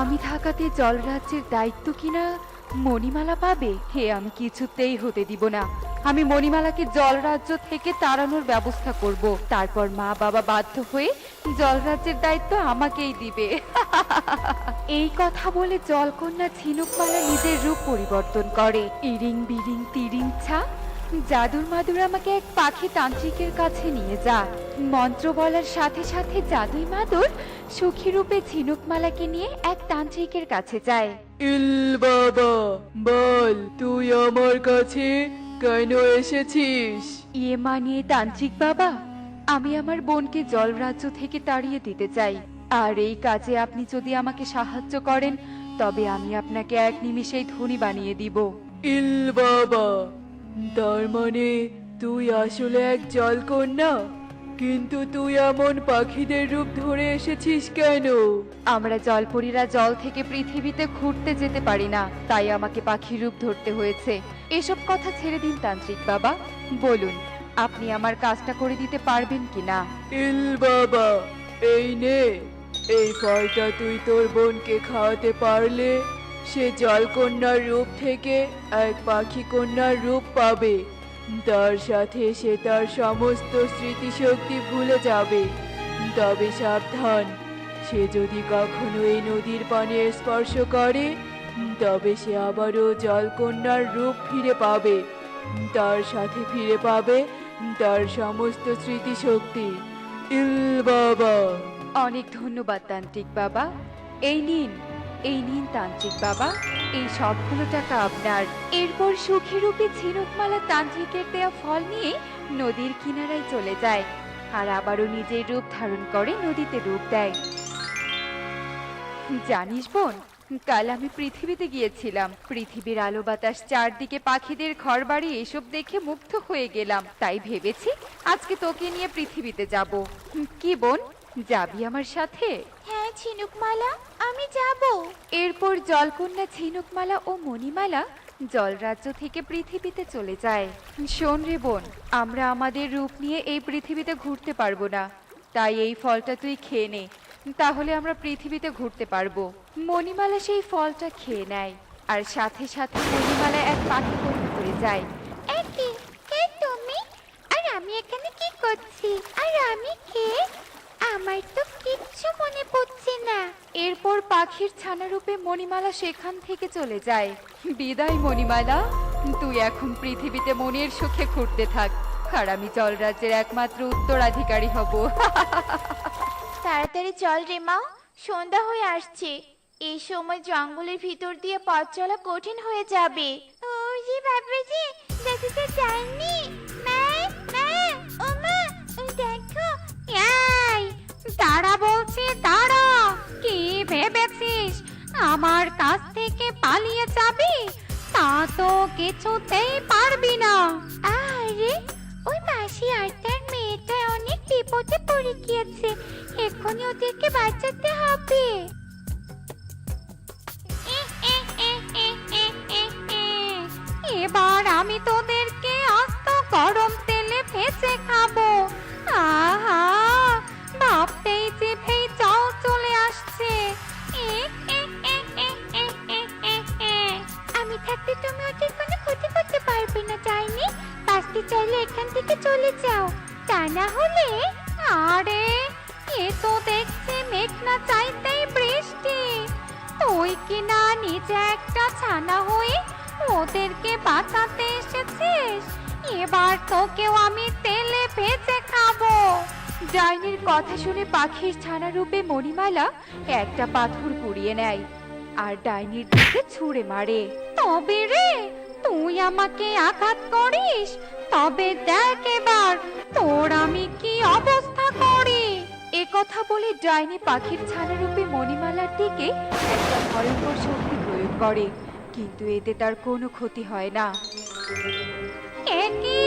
আমি থাকাতে জলরাজ্যের দায়িত্ব কিনা মণিমালা পাবে? হে, আমি কিছুতেই হতে দিব না। আমি মণিমালাকে জলরাজ্য থেকে তাড়ানোর ব্যবস্থা করব। তারপর মা বাবা বাধ্য হয়ে জলরাজ্যের দায়িত্ব আমাকেই দিবে। এই কথা বলে জলকন্যা ঝিনুকমালা নিজের রূপ পরিবর্তন করে। ইরিং বিরিং তিরিং ছা জাদুর মাদুর আমাকে এক পাখি তান্ত্রিকের কাছে নিয়ে যা। মন্ত্র বলার সাথে সাথে জাদুই মাদুর সুখী রূপে ঝিনুকমালাকে নিয়ে এক তান্ত্রিকের কাছে যায়। ইল বাবা বল তুই আমার কাছে কেন এসেছিস? ইয়ে মানিয়ে তান্ত্রিক বাবা আমি আমার বোনকে জলরাজ্য থেকে তাড়িয়ে দিতে চাই। আর এই কাজে আপনি যদি আমাকে সাহায্য করেন তবে আমি আপনাকে এক নিমিষেই ধনী বানিয়ে দিব। ইল বাবা তার মানে তুই আসলে এক জলকন্যা? কিন্তু তুই এমন পাখিদের রূপ ধরে এসেছিস কেন? আমরা জলপরীরা জল থেকে পৃথিবীতে ঘুরতে যেতে পারি না তাই আমাকে পাখির রূপ ধরতে হয়েছে। এসব কথা ছেড়ে দিন তান্ত্রিক বাবা। বলুন আপনি আমার কাজটা করে দিতে পারবেন কিনা ইল বাবা এই নে। এই ফলটা তুই তোর বোনকে খাওয়াতে পারলে সে জলকন্যার রূপ থেকে এক পাখি কন্যার রূপ পাবে। তার সাথে সে তার সমস্ত স্মৃতিশক্তি ভুলে যাবে। তবে সাবধান, সে যদি কখনো এই নদীর পানে স্পর্শ করে, তবে সে আবারও জলকন্যার রূপ ফিরে পাবে। তার সাথে ফিরে পাবে তার সমস্ত স্মৃতিশক্তি। ইল বাবা! অনেক ধন্যবাদ তান্ত্রিক বাবা। এই নিন। এই নিন তান্ত্রিক বাবা, এই সবগুলো টাকা আপনার। এরপর সুখী রূপে ঝিনুকমালা তান্ত্রিকের দেয়া ফল নিয়ে নদীর কিনারায় চলে যায় আর আবারও নিজের রূপ ধারণ করে নদীতে রূপ দেয়। জানিস বোন, কাল আমি পৃথিবীতে গিয়েছিলাম। পৃথিবীর আলো বাতাস চারদিকে পাখিদের ঘরবাড়ি এসব দেখে মুগ্ধ হয়ে গেলাম। তাই ভেবেছি আজকে তোকে নিয়ে পৃথিবীতে যাব। কি বোন? যাবি আমার সাথে? হ্যাঁ ঝিনুকমালা আমি যাব। এরপর জলকন্যা ঝিনুকমালা ও মণিমালা জলরাজ্য থেকে পৃথিবীতে চলে যায়। শোন রে বোন আমরা আমাদের রূপ নিয়ে এই পৃথিবীতে ঘুরতে পারব না। তাই এই ফলটা তুই খেয়ে নে তাহলে আমরা পৃথিবীতে ঘুরতে পারব। মণিমালা সেই ফলটা খেয়ে নেয় আর সাথে সাথে মণিমালা এক পাখি পরিণত হয়ে যায়। একে কে তুমি? আর আমি এখানে কি করছি? আর আমি কে? আমার তো কিচ্ছু মনে পড়ছে না। এরপর পাখির ছানারূপে মণিমালা সেখান থেকে চলে যায়। বিদায় মণিমালা। তুই এখন পৃথিবীতে মনের সুখে ঘুরতে থাক। আর আমি জলরাজ্যের একমাত্র উত্তরাধিকারী হব। তাড়াতাড়ি চল রে মা সন্ধ্যা হয়ে আসছে। এই সময় জঙ্গলের ভিতর দিয়ে পথ চলা কঠিন হয়ে যাবে। ও জি বাবাজি দেখতে যায়নি মা মা ও মা দেখো। এই দাঁড়া বলছি দাঁড়া কি ভেবেছিস? আমার কাছ থেকে পালিয়ে যাবি? তা তো কিছুতেই পারবি না। আরে ওই মাসি আর তার মেয়েটা অনেক বিপদে পড়ে গিয়েছে। এক্ষুনি ওদেরকে বাঁচাতে হবে। এবার আমি তোদেরকে আস্ত গরম তেলে ভেজে খাব। আহা! ভাবতেই জিভে চাও চলে আসছে। আমি থাকতে তুমি ওদের কোনো ক্ষতি করতে পারবে না চাইনি বাঁচতে চাইলে এখান থেকে চলে যাও। তা না হলে, আরে, এ তো দেখছি মেঘ না চাইতেই বৃষ্টি। তুই কি না নিজে একটা ছানা হয়ে ওদেরকে বাঁচাতে এসেছিস? এবার তোকেও আমি তেলে ভেজে খাব। ডাইনির কথা শুনে পাখির ছানারূপে মণিমালা একটা পাথর কুড়িয়ে নেয় আর ডাইনির দিকে ছুঁড়ে মারে। তবে রে, তুই আমাকে আঘাত করিস? তবে দেখ এবার, তোর আমি কি অবস্থা করি? এ কথা বলে ডাইনি পাখির ছানারূপে মণিমালার দিকে একটা ভয়ঙ্কর শক্তি প্রয়োগ করে, কিন্তু এতে তার কোনো ক্ষতি হয় না। এ কি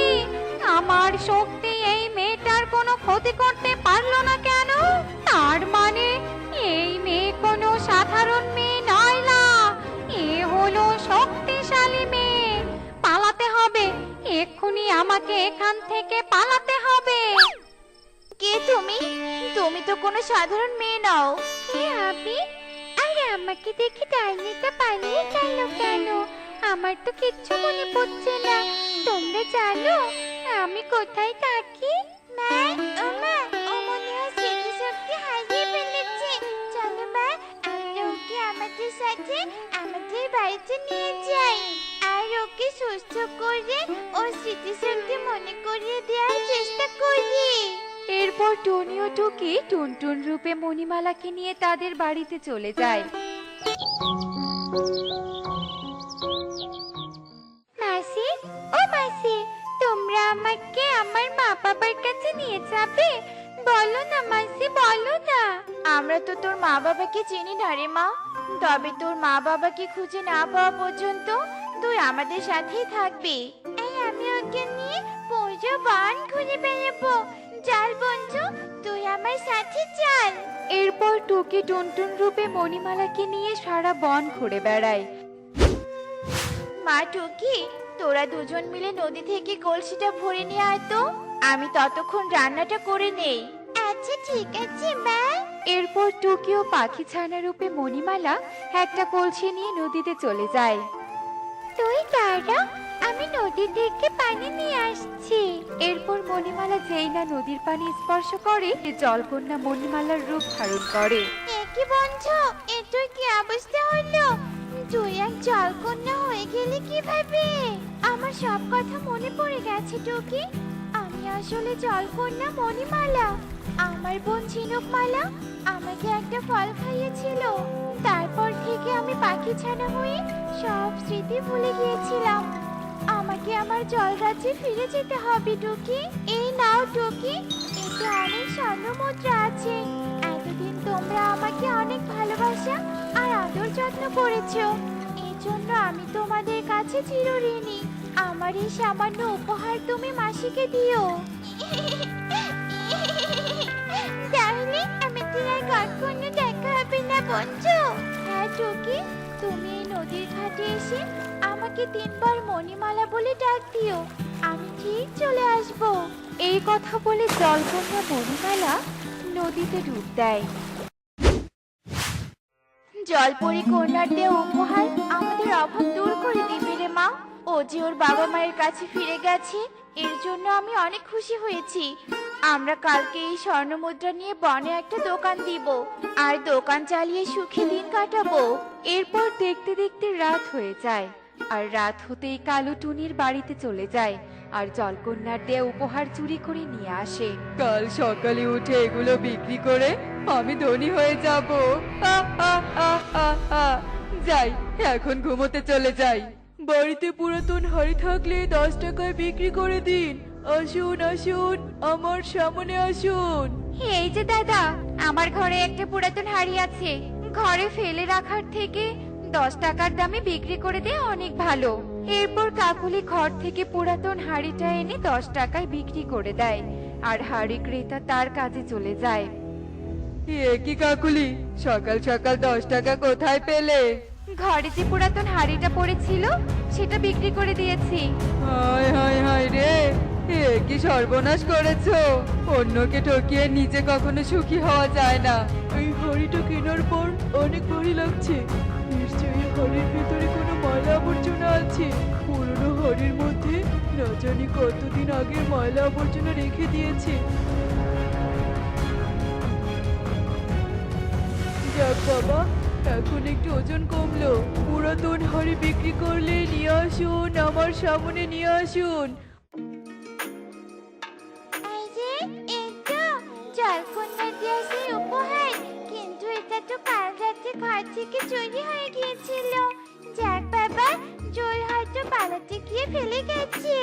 আমার শক্তি এই মেয়েটার কোনো ক্ষতি করতে পারল না কেন? তার মানে এই মেয়ে কোনো সাধারণ মেয়ে নয় না এ হলো শক্তিশালী মেয়ে। পালাতে হবে। এক্ষুনি আমাকে এখান থেকে পালাতে হবে। কে তুমি? তুমি তো কোনো সাধারণ মেয়ে নও। কে আমি আর আমি আমাকে দেখে ডাইনিটা পালিয়ে গেল কেন? আমার তো কিচ্ছু মনে পড়ছে না। তোমরা জানো আমি কোথায় থাকি? মা, ও ও হারিয়ে ফেলেছে। আমাদের বাড়িতে নিয়ে যাই। আর ওকে সুস্থ করে ও স্মৃতিশক্তি মনে করিয়ে দেওয়ার চেষ্টা করি। এরপর টনি ও টুকি টুনটুন রূপে মণিমালাকে নিয়ে তাদের বাড়িতে চলে যায়। বাবার কাছে নিয়ে যাবে? বলো না মাসি বলো না। আমরা তো তোর মা বাবাকে চিনি না রে মা। তবে তোর মা বাবাকে খুঁজে না পাওয়া পর্যন্ত তুই আমাদের সাথেই থাকবি। এই আমি ওকে নিয়ে পুজো বান ঘুরে বেড়াবো। চল বন্ধু তুই আমার সাথে চল। এরপর টুকি টুনটুন রূপে মণিমালাকে নিয়ে সারা বন ঘুরে বেড়ায়। মা টুকি তোরা দুজন মিলে নদী থেকে কলসিটা ভরে নিয়ে আয় তো। আমি ততক্ষণ রান্নাটা করে নেই। আচ্ছা ঠিক আছে মা। এরপর টুকি ও পাখি ছানা রূপে মণিমালা একটা কলসি নিয়ে নদীতে চলে যায়। তুই দাঁড়া আমি নদী থেকে পানি নিয়ে আসছি। এরপর মণিমালা যেই না নদীর পানি স্পর্শ করে যে জলকন্যা মণিমালার রূপ ধারণ করে। একই বন্ধু এটার কি অবস্থা হলো? তুই এক জলকন্যা হয়ে গেলি কীভাবে? আমার সব কথা মনে পড়ে গেছে টুকি। আসলে জলকন্যা মণিমালা। আমার বোন ঝিনুকমালা আমাকে একটা ফল খাইয়েছিল। তারপর থেকে আমি পাখি ছানা হয়ে সব স্মৃতি ভুলে গিয়েছিলাম। আমাকে আমার জলরাজ্যে ফিরে যেতে হবে, টুকি। এই নাও, টুকি। এতে অনেক স্বর্ণ মুদ্রা আছে। এতদিন তোমরা আমাকে অনেক ভালোবাসা আর আদর যত্ন করেছ। এই জন্য আমি তোমাদের কাছে চিরঋণী। আমার এই সামান্য উপহার তুমি মাসিকে দিও। তাহলে আমাদের আর কখনো দেখা হবে না বন্ধু। হ্যাঁ টুকি তুমি এই নদীর ঘাটে এসে আমাকে তিনবার মণিমালা বলে ডাক দিও। আমি ঠিক চলে আসব। এই কথা বলে জলকন্যা মণিমালা নদীতে ডুব দেয়। জলপরি কন্যার দেওয়া উপহার আমাদের অভাব দূর করে দিবে রে মা। ও যে ওর বাবা মায়ের কাছে ফিরে গেছে, এর জন্য আমি অনেক খুশি হয়েছি। আমরা কালকে এই স্বর্ণ মুদ্রা নিয়ে বনে একটা দোকান দিব, আর দোকান চালিয়ে সুখে দিন কাটাবো। এরপর দেখতে দেখতে রাত হয়ে যায়, আর রাত হতেই কালো টুনির বাড়িতে চলে যায়। আর জলকন্যার দেয়া উপহার চুরি করে নিয়ে আসে। কাল সকালে উঠে এগুলো বিক্রি করে আমি ধনী হয়ে যাব। যাই এখন ঘুমোতে চলে যাই। বাড়িতে পুরাতন হাড়ি থাকলে দশ টাকায় বিক্রি করে দিন। আসুন আসুন আমার সামনে আসুন। এই যে দাদা আমার ঘরে একটা পুরাতন হাড়ি আছে। ঘরে ফেলে রাখার থেকে দশ টাকার দামে বিক্রি করে দিয়ে অনেক ভালো। এরপর কাকুলি ঘর থেকে পুরাতন হাড়িটা এনে দশ টাকায় বিক্রি করে দেয় আর হাড়ি ক্রেতা তার কাজে চলে যায়। এ কি কাকুলি সকাল সকাল দশ টাকা কোথায় পেলে? ঘরে যে পুরাতন হাড়িটা পড়েছিল সেটা বিক্রি করে দিয়েছি। হায় হায় হায় রে এ কি সর্বনাশ করেছ? অন্যকে ঠকিয়ে নিজে কখনো সুখী হওয়া যায় না। এই হাড়িটা কেনার পর অনেক ভারী লাগছে। ভেতরে ভিতরে কোনো ময়লা আবর্জনা আছে। পুরনো ঘরের মধ্যে না জানি কতদিন আগে ময়লা আবর্জনা রেখে দিয়েছে। যাক বাবা, এখন একটু ওজন কমলো। পুরাতন হাড়ি বিক্রি করলে নিয়ে আসুন, আমার সামনে নিয়ে আসুন। কাল ঘর থেকে চুরি হয়ে গিয়েছিল। যাক বাবা, জল হয়তো পালাতে গিয়ে ফেলে গেছে।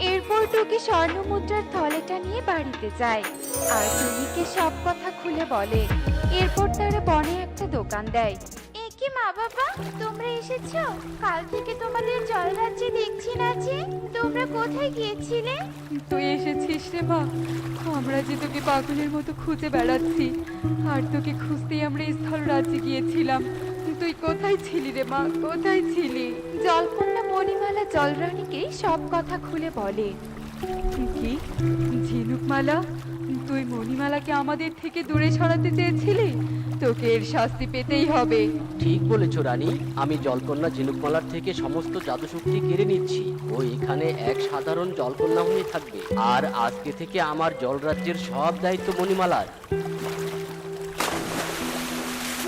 এরপর টুকি স্বর্ণ মুদ্রার থলেটা নিয়ে বাড়িতে যায়। আর টুনিকে সব কথা খুলে বলে। এরপর তারা বনে একটা দোকান দেয়। কি মা বাবা? তোমরা এসেছ? কাল থেকে তোমাদের জল রাজ্যে দেখছি না যে তোমরা কোথায় গিয়েছিলে? তুই এসেছিস রে মা। আমরা যে তোকে পাগলের মতো খুঁজে বেড়াচ্ছি আর তোকে খুঁজতেই আমরা স্থল রাজ্যে গিয়েছিলাম। তুই কোথায় ছিলি রে মা? কোথায় ছিলি? জলকন্যা মণিমালা জলরানীকে সব কথা খুলে বলে। কি? ঝিনুকমালা? তুই মণিমালাকে আমাদের থেকে দূরে সরাতে চেয়েছিলি? তোকে এর শাস্তি পেতেই হবে। ঠিক বলেছ রানী। আমি জলকন্যা ঝিনুকমালার থেকে সমস্ত জাদুশক্তি কেড়ে নিচ্ছি। ও এখানে এক সাধারণ জলকন্যা হয়ে থাকবে। আর আজকে থেকে আমার জলরাজ্যের সব দায়িত্ব মণিমালার।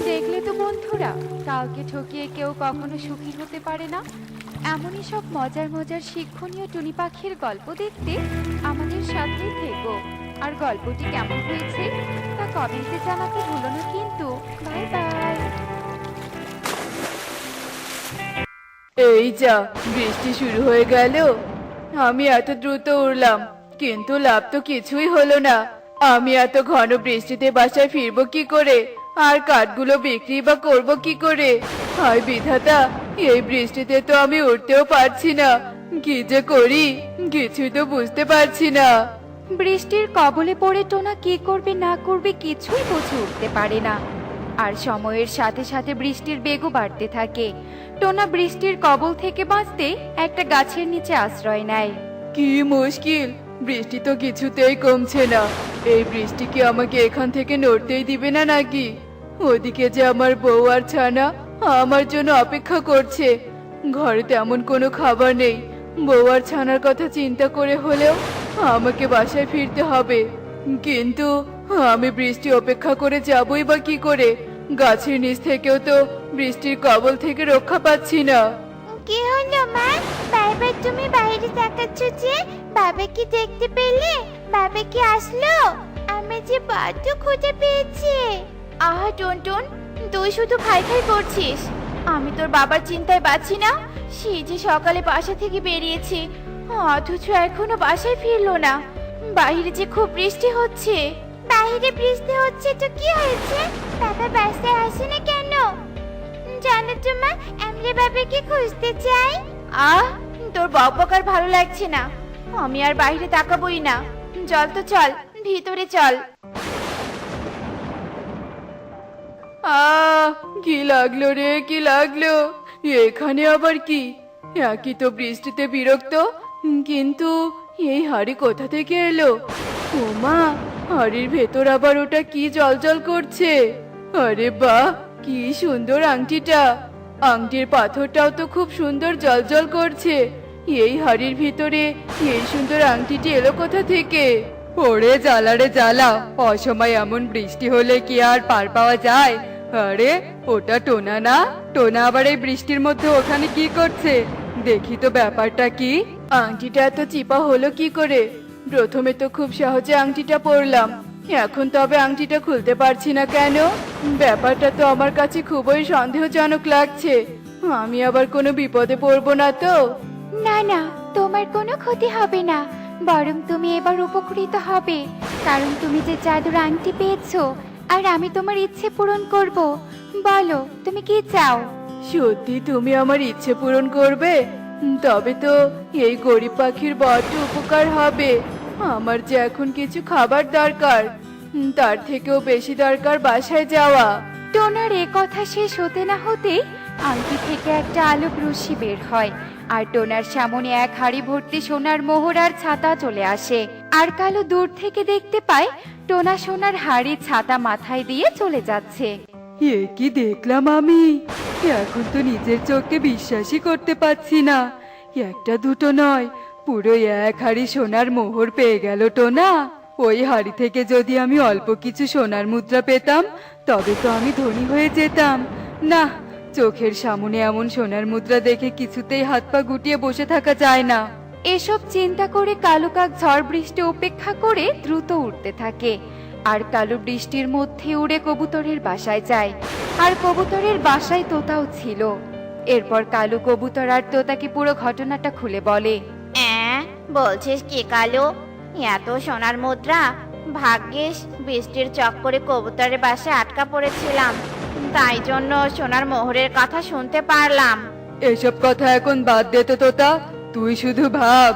দেখলে তো বন্ধুরা কাউকে ঠকিয়ে কেউ কখনো সুখী হতে পারে না। এমনই সব মজার মজার শিক্ষণীয় টুনি পাখির গল্প দেখতে আমাদের সাথেই থেকো। আর গল্পটি কেমন হয়েছে তা কমেন্টে জানাতে ভুলো না কিন্তু, বাই বাই। এই যা, বৃষ্টি শুরু হয়ে গেল। আমি এত দ্রুত উড়লাম, কিন্তু লাভ তো কিছুই হলো না। আমি এত ঘন বৃষ্টিতে বাসায় ফিরবো কি করে? আর কাঠগুলো বিক্রি বা করব কি করে? হায় বিধাতা, এই বৃষ্টিতে তো আমি উঠতেও পারছি না। কি যে করি, কিছুই তো বুঝতে পারছি না। বৃষ্টির কবলে পড়ে টোনা কি করবে, না করবে কিছুই বুঝে উঠতে পারে না। আর সময়ের সাথে সাথে বৃষ্টির বেগও বাড়তে থাকে। টোনা বৃষ্টির কবল থেকে বাঁচতে একটা গাছের নিচে আশ্রয় নেয়। কি মুশকিল! বৃষ্টি তো কিছুতেই কমছে না। এই বৃষ্টি কি আমাকে এখান থেকে নড়তেই দিবে না নাকি? ওদিকে যে আমার বউ আর ছানা, আমার জন্য অপেক্ষা করছে। ঘরে তেমন কোনো খাবার নেই। বউ আর ছানার কথা চিন্তা করে হলেও আমাকে বাসায় ফিরতে হবে। কিন্তু আমি বৃষ্টি অপেক্ষা করে যাবই বা কি করে? গাছের নিচ থেকেও তো বৃষ্টির কবল থেকে রক্ষা পাচ্ছি না। কি হলো মা? বারবার তুমি বাইরে তাকাচ্ছ যে বাবা কি দেখতে পেলে? বাবা কি আসলো? আমি যে বড্ড খুঁজে পেয়েছি। আহা টুনটুন তুই শুধু খাই খাই করছিস। আমি তোর বাবার চিন্তায় পাচ্ছি না। সে যে সকালে বাসা থেকে বেরিয়েছে অথচ এখনও বাসায় ফিরলো না। বাইরে যে খুব বৃষ্টি হচ্ছে। বাইরে বৃষ্টি হচ্ছে তো কি হয়েছে? বাবা বাসায় আসে না কেন? জানো তো মা আমরা বাবাকে খুঁজতে চাই। আহ তোর বকবকার ভালো লাগছে না। আমি আর বাইরে তাকাবই না। চল তো চল ভিতরে চল। আহ কি লাগল রে কি লাগল? এখানে আবার কি? একই তো বৃষ্টিতে বিরক্ত। কিন্তু এই হাড়ি কোথা থেকে এলো? ও মা হাড়ির ভেতর আবার ওটা কি জলজল করছে? আরে বাহ, কি সুন্দর আংটিটা। আংটির পাথরটাও তো খুব সুন্দর জলজল করছে। এই হাড়ির ভিতরে এই সুন্দর আংটিটি এলো কোথা থেকে? ওরে জ্বালা রে জ্বালা, অসময় এমন বৃষ্টি হলে কি আর পার পাওয়া যায়? আরে, ওটা টোনা না? টোনা আবার এই বৃষ্টির মধ্যে ওখানে কি করছে? দেখি তো ব্যাপারটা কি। আংটিটা এত চিপা হলো কি করে? প্রথমে তো খুব সহজে আংটিটা পরলাম। এখন তবে আংটিটা খুলতে পারছি না কেন? ব্যাপারটা তো আমার কাছে খুবই সন্দেহজনক লাগছে। আমি আবার কোনো বিপদে পড়ব না তো? না না, তোমার কোনো ক্ষতি হবে না। বরং তুমি এবার উপকৃত হবে। কারণ তুমি যে জাদুর আংটি পেয়েছ, আর আমি তোমার ইচ্ছে পূরণ করব। বলো, তুমি কি চাও? সত্যি তুমি আমার ইচ্ছে পূরণ করবে? তবে তো এই গরিব পাখির বড্ড উপকার হবে। আমার যে এখন কিছু খাবার দরকার তার থেকেও বেশি দরকার বাসায় যাওয়া। টোনার এ কথা শেষ হতে না হতে আংটি থেকে একটা আলোক রশ্মি বের হয় আর টোনার সামনে এক হাড়ি ভর্তি সোনার মোহর আর ছাতা চলে আসে। আর কালো দূর থেকে দেখতে পায় টোনা সোনার হাড়ি ছাতা মাথায় দিয়ে চলে যাচ্ছে। এ কি দেখলাম আমি? এখন তো নিজের চোখকে বিশ্বাসই করতে পারছি না। একটা দুটো নয়, পুরো এক হাড়ি সোনার মোহর পেয়ে গেল টোনা। ওই হাড়ি থেকে যদি আমি অল্প কিছু সোনার মুদ্রা পেতাম, তবে তো আমি ধনী হয়ে যেতাম। না, চোখের সামনে এমন সোনার মুদ্রা দেখে কিছুতেই হাত পা গুটিয়ে বসে থাকা যায় না। এসব চিন্তা করে কালো কাক ঝড় বৃষ্টি উপেক্ষা করে দ্রুত উঠতে থাকে। আর কালো বৃষ্টির মধ্যে উড়ে কবুতরের বাসায় যায়। আর কবুতরের বাসায় তোতাও ছিল। এরপর কালু কবুতর আর তোতাকে পুরো ঘটনাটা খুলে বলে। অ্যাঁ, বলছিস কি কালো? এত সোনার মুদ্রা? ভাগ্যিস বৃষ্টির চক্করে কবুতরের বাসে আটকা পড়েছিলাম। তাই জন্য সোনার মোহরের কথা শুনতে পারলাম। এসব কথা এখন বাদ দে তো তোতা। তুই শুধু ভাব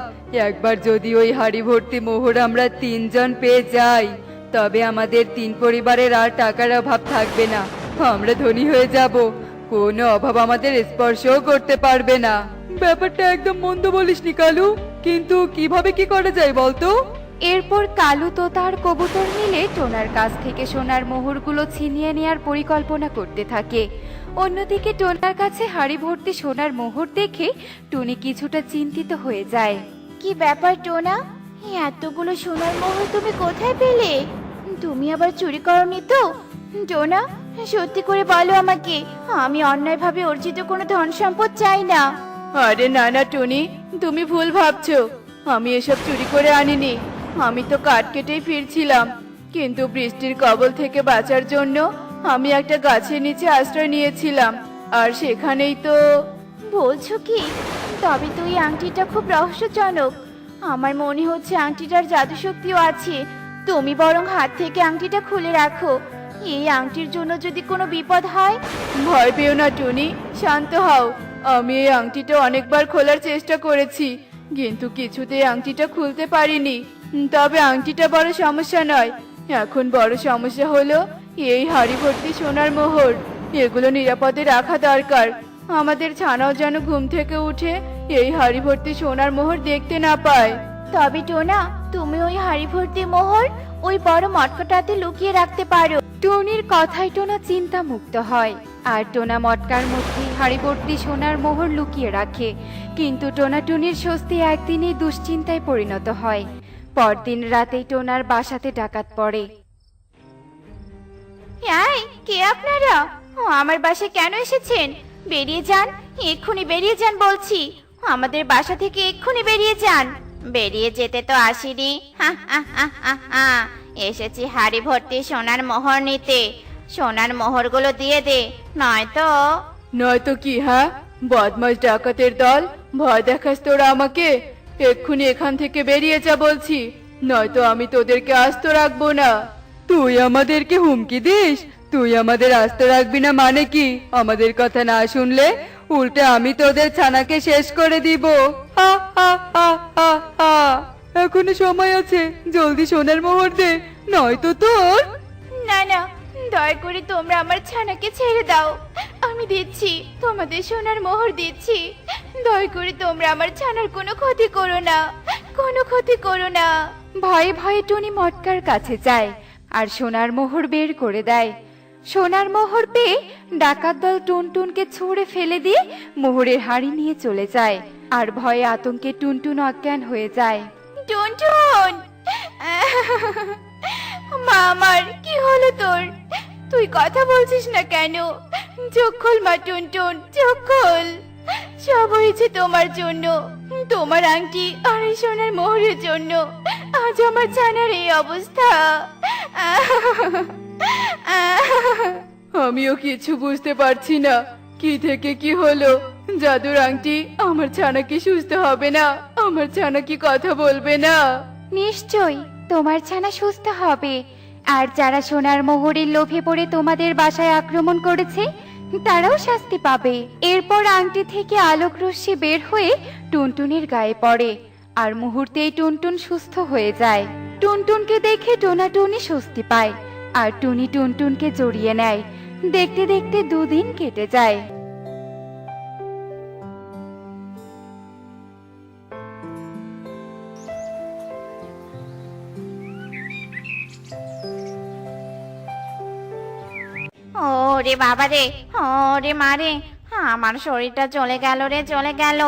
একবার যদি ওই হাড়ি ভর্তি মোহর আমরা তিনজন পেয়ে যাই। তবে আমাদের তিন পরিবারের আর টাকার অভাব থাকবে না। আমরা ধনী হয়ে যাব। কোনো অভাব আমাদের স্পর্শও করতে পারবে না। ব্যাপারটা একদম মন্দ বলিস নি কালু। কিন্তু কীভাবে কি করা যায় বলতো? এরপর কালু তো তার কবুতর মিলে টোনার কাছ থেকে সোনার মোহরগুলো ছিনিয়ে নেয়ার পরিকল্পনা করতে থাকে। অন্যদিকে টোনার কাছে হাড়ি ভর্তি সোনার মোহর দেখে টুনি কিছুটা চিন্তিত হয়ে যায়। কি ব্যাপার টোনা? এতগুলো সোনার মোহর তুমি কোথায় পেলে? তুমি আবার চুরি করনি তো? টোনা সত্যি করে বলো আমাকে আমি অন্যায়ভাবে অর্জিত কোনো ধন সম্পদ চাই না। আরে না না টুনি তুমি ভুল ভাবছ। আমি এসব চুরি করে আনিনি। আমি তো কাঠ কেটেই ফিরছিলাম। কিন্তু বৃষ্টির কবল থেকে বাঁচার জন্য আমি একটা গাছের নিচে আশ্রয় নিয়েছিলাম। আর সেখানেই তো বলছো কি? তবে তো এই আংটিটা খুব রহস্যজনক। আমার মনে হচ্ছে আংটিটার জাদু শক্তিও আছে। তুমি বরং হাত থেকে আংটিটা খুলে রাখো। এই আংটির জন্য যদি কোনো বিপদ হয়? ভয় পেও না, টুনি। শান্ত হও। আমি এই আংটিটা অনেকবার খোলার চেষ্টা করেছি, কিন্তু কিছুতেই আংটিটা খুলতে পারিনি। তবে আংটিটা বড় সমস্যা নয়। এখন বড় সমস্যা হলো এই হাড়ি ভর্তি সোনার মোহর। এগুলো নিরাপদে রাখা দরকার। আমাদের ছানাও যেন ঘুম থেকে উঠে এই হাড়ি ভর্তি সোনার মোহর দেখতে না পায়। তবে টোনা তুমি ওই হাড়ি ভর্তি মোহর ওই বড় মটকাটাতে লুকিয়ে রাখতে পারো। টুনির কথায় টোনা চিন্তা মুক্ত হয় আর টোনা মটকার মধ্যে হাড়িভর্তি সোনার মোহর লুকিয়ে রাখে। কিন্তু টোনা টুনির স্বস্তি একদিনই দুশ্চিন্তায় পরিণত হয়। পরদিন রাতেই টোনার বাসাতে ডাকাত পড়ে। কে আপনারা? ও, আমার বাসায় কেন এসেছেন? বেরিয়ে যান এক্ষুনি বেরিয়ে যান বলছি। আমাদের বাসা থেকে এক্ষুনি বেরিয়ে যান। বেরিয়ে যেতে তো আসিনি। এসেছি হাড়ি ভর্তি সোনার মোহর নিতে। সোনার মোহরগুলো দিয়ে দে, নয়তো। নয়তো কি হ্যাঁ বদমাস ডাকাতের দল, ভয় দেখাস তোরা আমাকে? এক্ষুনি এখান থেকে বেরিয়ে যা বলছি, নয়তো আমি তোদেরকে আস্ত রাখব না। তুই আমাদেরকে হুমকি দিস? তুই আমাদের আস্ত রাখবি না মানে কি? আমাদের কথা না শুনলে উল্টে আমি তোদের ছানাকে শেষ করে দিব। এখনও সময় আছে জলদি সোনার মোহর দে নয়তো তোর না না দয়া করে তোমরা আমার ছানাকে ছেড়ে দাও। আমি দিচ্ছি তোমাদের সোনার মোহর দিচ্ছি। দয়া করে তোমরা আমার ছানার কোনো ক্ষতি করো না কোনো ক্ষতি করো না। ভয়ে ভয়ে টুনি মটকার কাছে যায় আর সোনার মোহর বের করে দেয়। সোনার মোহর পেয়ে ডাকাত দল টুনটুনকে ছুঁড়ে ফেলে দিয়ে মোহরের হাড়ি নিয়ে চলে যায়। আর ভয়ে আতঙ্কে টুনটুন অজ্ঞান হয়ে যায়। টুনটুন! মা আমার কি হলো তোর? তুই কথা বলছিস না কেন? চোখ খোল মা টুনটুন চোখ খোল। সব হয়েছে তোমার জন্য তোমার আংটি আর এই সোনার মোহরের জন্য। আজ আমার ছানার এই অবস্থা। আমিও কিছু বুঝতে পারছি না কি থেকে কি হলো? জাদুর আংটি, আমার ছানা কি সুস্থ হবে না। আমার ছানা কি কথা বলবে না। নিশ্চয় তোমার ছানা সুস্থ হবে। আর যারা সোনার মোহরের লোভে পড়ে তোমাদের বাসায় আক্রমণ করেছে, তারাও শাস্তি পাবে। এরপর আংটি থেকে আলোক রশ্মি বের হয়ে টুনটুনের গায়ে পড়ে। আর মুহূর্তেই টুনটুন সুস্থ হয়ে যায়। টুনটুনকে দেখে টোনা টুনি স্বস্তি পায়। আর টুনি টুনটুনকে জড়িয়ে নেয়। দেখতে দেখতে দুদিন কেটে যায়। ও রে বাবা রে, ওরে মা রে, আমার শরীরটা চলে গেল রে চলে গেল।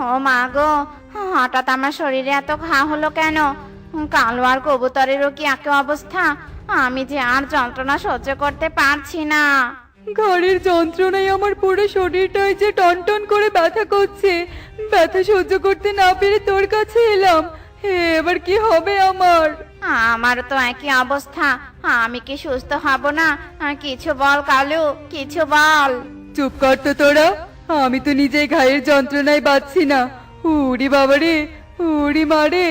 ও মা গো, হঠাৎ আমার শরীরে এত ঘা হলো কেন? কালো আর কবুতরেরও কি একই অবস্থা? আমি যে আর যন্ত্রণা সহ্য করতে পারছি না। ঘরের যন্ত্রণায় আমার পুরো শরীরটাই যে টনটন করে ব্যথা করছে। ব্যথা সহ্য করতে না পেরে তোর কাছে এলাম। এবার কি হবে আমার? আমার তো একই অবস্থা। আমি কি সুস্থ হব না? কিছু বল কালু কিছু বল। চুপ কর তো তোরা। আমি তো নিজেই ঘায়ের যন্ত্রণায় বাঁচছি না। উড়ি বাবারে উড়ি মারে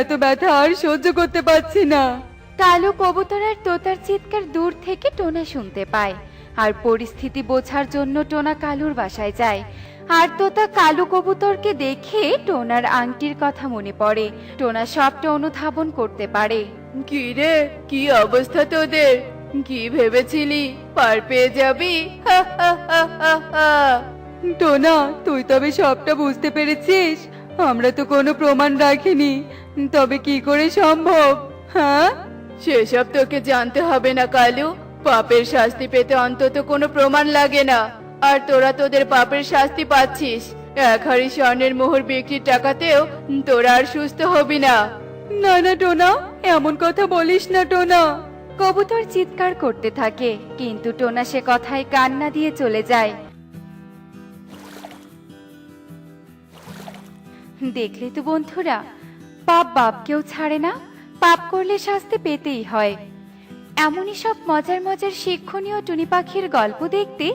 এত ব্যথা আর সহ্য করতে পারছি না। কালো কবুতর আর তোতার চিৎকার দূর থেকে টোনা শুনতে পায়। আর পরিস্থিতি বোঝার জন্য টোনা কালুর বাসায় যায়। আর তোতা কালো কবুতরকে দেখে টোনার আংটির কথা মনে পড়ে। টোনা সবটা অনুধাবন করতে পারে। কি রে? কি অবস্থা তোদের? কি ভেবেছিলি? পার পেয়ে যাবি। টোনা, তুই তবে সবটা বুঝতে পেরেছিস? আমরা তো কোনো প্রমাণ রাখিনি। তবে কি করে সম্ভব? হ্যাঁ? সেসব তোকে জানতে হবে না, কালু। পাপের শাস্তি পেতে অন্তত কোনো প্রমাণ লাগে না। আর তোরা তোদের পাপের শাস্তি পাচ্ছিস। এক হাড়ি স্বর্ণের মোহর বিক্রির টাকাতেও তোরা আর সুস্থ হবি না। না না টোনা এমন কথা বলিস না টোনা। কবুতর চিৎকার করতে থাকে কিন্তু টোনা সে কথায় কান্না দিয়ে চলে যায়। দেখলে তো বন্ধুরা পাপ বাপকেও ছাড়ে না পাপ করলে শাস্তি পেতেই হয়। এমনই সব মজার মজার শিক্ষণীয় টুনি পাখির গল্প দেখতে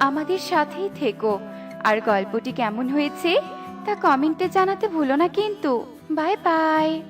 আমাদের সাথেই থেকো। আর গল্পটি কেমন হয়েছে তা কমেন্টে জানাতে ভুলো না কিন্তু। Bye bye.